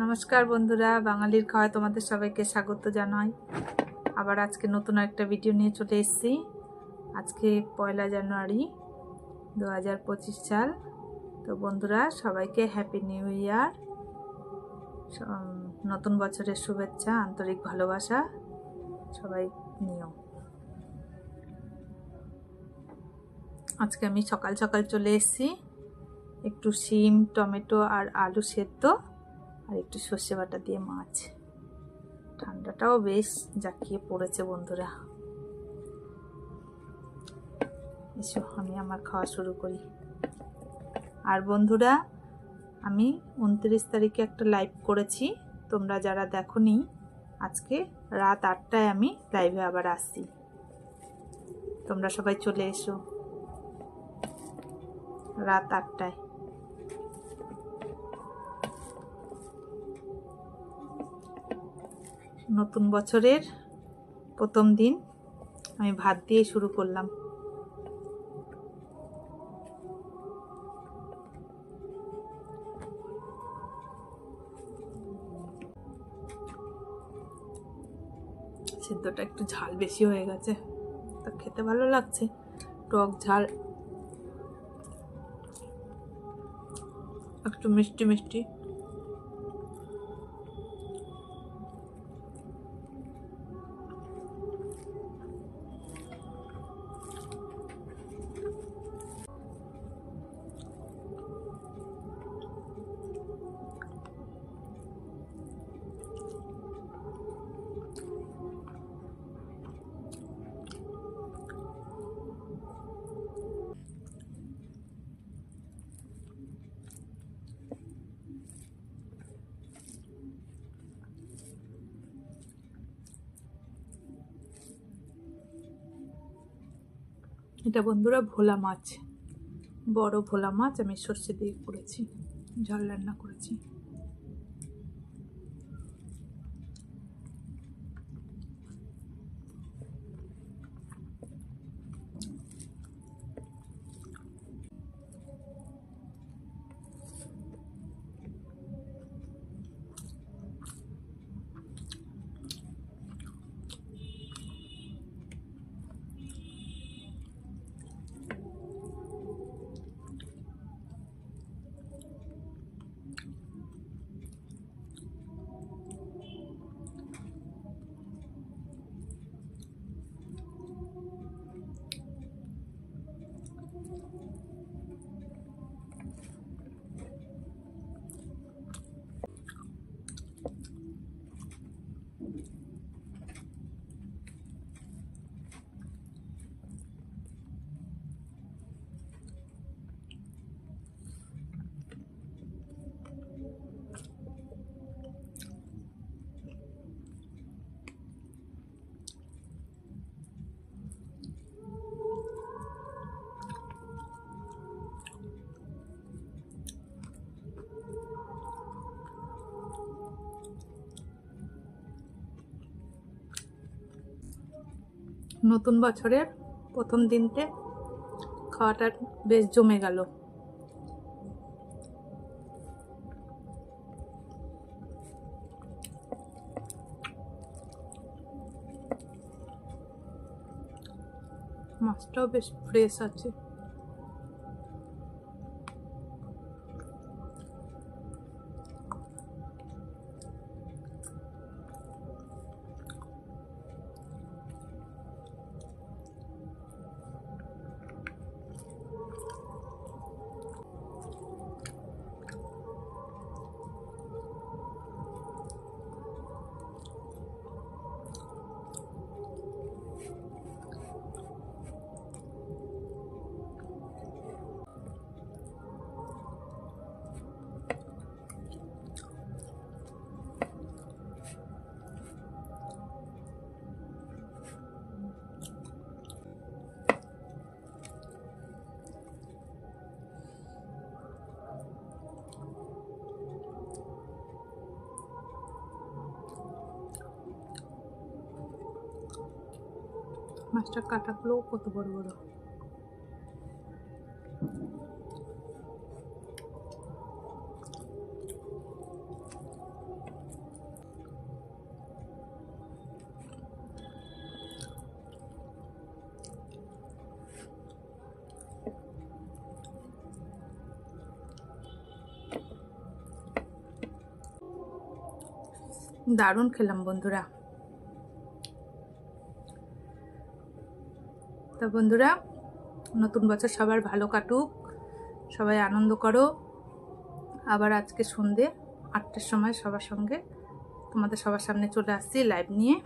নমস্কার বন্ধুরা, বাঙালির খাওয়ায় তোমাদের সবাইকে স্বাগত জানাই। আবার আজকে নতুন একটা ভিডিও নিয়ে চলে এসেছি। আজকে পয়লা জানুয়ারি দু হাজার পঁচিশ সাল। তো বন্ধুরা, সবাইকে হ্যাপি নিউ ইয়ার নতুন বছরের শুভেচ্ছা, আন্তরিক ভালোবাসা সবাই নিও। আজকে আমি সকাল সকাল চলে এসেছি। একটু শিম, টমেটো আর আলু সেদ্ধ। আর একটু সর্ষে বাটা দিয়ে মাছ। ঠান্ডাটাও বেশ জাকিয়ে পড়েছে বন্ধুরা। এসো, আমি আমার খাওয়া শুরু করি। আর বন্ধুরা, আমি উনত্রিশ তারিখে একটা লাইভ করেছি। তোমরা যারা দেখনি, আজকে রাত আটটায় আমি লাইভে আবার আসছি। তোমরা সবাই চলে এসো। রাত আটটায়। নতুন বছরের প্রথম দিন আমি ভাত দিয়ে শুরু করলাম। সেদ্ধটা একটু ঝাল বেশি হয়ে গেছে, তা খেতে ভালো লাগছে, টক ঝাল। একটু মিষ্টি মিষ্টি। এটা বন্ধুরা ভোলা মাছ। বড় ভোলা মাছ আমি সর্ষে দিয়ে করেছি ঝাল রান্না করেছি। নতুন বছরের প্রথম দিনতে খাওয়াটা বেশ জমে গেল। মাছটাও বেশ ফ্রেশ আছে। মাছটার কাঁটাগুলোও কত বড় বড়। দারুণ খেলাম বন্ধুরা। তা বন্ধুরা, নতুন বছর সবার ভালো কাটুক, সবাই আনন্দ করো। আবার আজকে সন্ধে আটটার সময় সবার সঙ্গে তোমাদের সবার সামনে চলে আসছি লাইভ নিয়ে।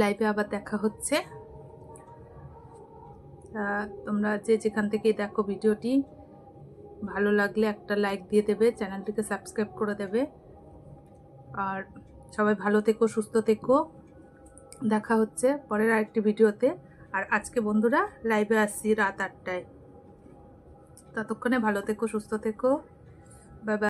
লাইভে আবার দেখা হচ্ছে। তোমরা যে যেখান থেকে দেখো ভিডিওটি, ভালো লাগলে একটা লাইক দিয়ে দেবে চ্যানেলটিকে সাবস্ক্রাইব করে দেবে। আর সবাই ভালো থেকো, সুস্থ থেকো। দেখা হচ্ছে পরের আরেকটি ভিডিওতে। আর আজকে বন্ধুরা লাইভে আসছি রাত আটটায়। ততক্ষণে ভালো থেকো, সুস্থ থেকো। বাই